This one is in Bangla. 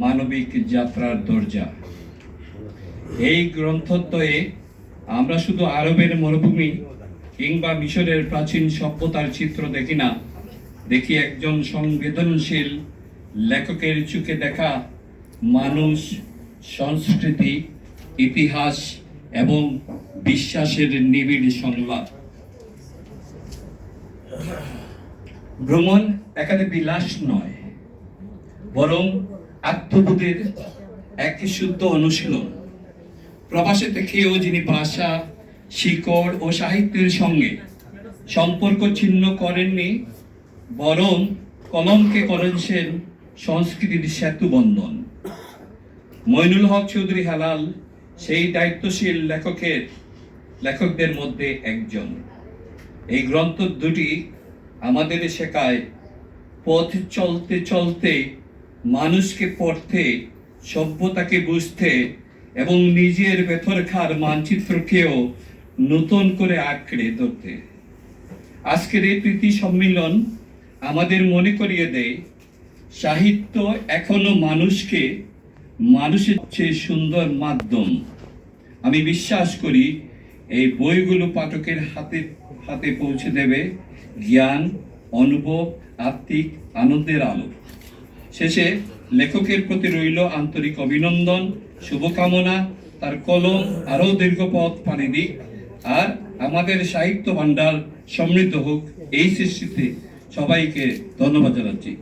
মানবিক যাত্রার দরজা। এই গ্রন্থদ্বয়ে আমরা শুধু আরবের মরুভূমি কিংবা মিশরের প্রাচীন সভ্যতার চিত্র দেখি না। দেখি একজন সংবেদনশীল লেখকের চোখে দেখা মানুষ, সংস্কৃতি, ইতিহাস এবং বিশ্বাসের নিবিড় সংলাপ। ভ্রমণ একাধে বিলাস নয়, বরং আত্মবোধের এক শুদ্ধ অনুশীলন। প্রবাসে থেকেও যিনি ভাষা, শিকড় ও সাহিত্যের সঙ্গে সম্পর্ক ছিন্ন করেননি, বরং কলমকে করেছেন সংস্কৃতির সেতু বন্ধন মইনুল হক চৌধুরী হালাল সেই দায়িত্বশীল লেখকের, লেখকদের মধ্যে একজন। এই গ্রন্থ দুটি আমাদের শেখায় পথ চলতে চলতে মানুষকে পড়তে, সভ্যতাকে বুঝতে এবং নিজের ভেতরকার মানচিত্রকেও নতুন করে আঁকড়ে ধরতে। আজকের এই প্রীতি সম্মিলন আমাদের মনে করিয়ে দেয়, সাহিত্য এখনও মানুষকে, মানুষের চেয়ে সুন্দর মাধ্যম। আমি বিশ্বাস করি, এই বইগুলো পাঠকের হাতে হাতে পৌঁছে দেবে জ্ঞান, অনুভব, আত্মিক, আনন্দের আলো। শেষে লেখকের প্রতি রইল আন্তরিক অভিনন্দন, শুভকামনা, তার কলম আরও দীর্ঘ পথ পানি দিক, আর আমাদের সাহিত্য ভাণ্ডার সমৃদ্ধ হোক এই সৃষ্টিতে সবাইকে ধন্যবাদ জানাচ্ছি।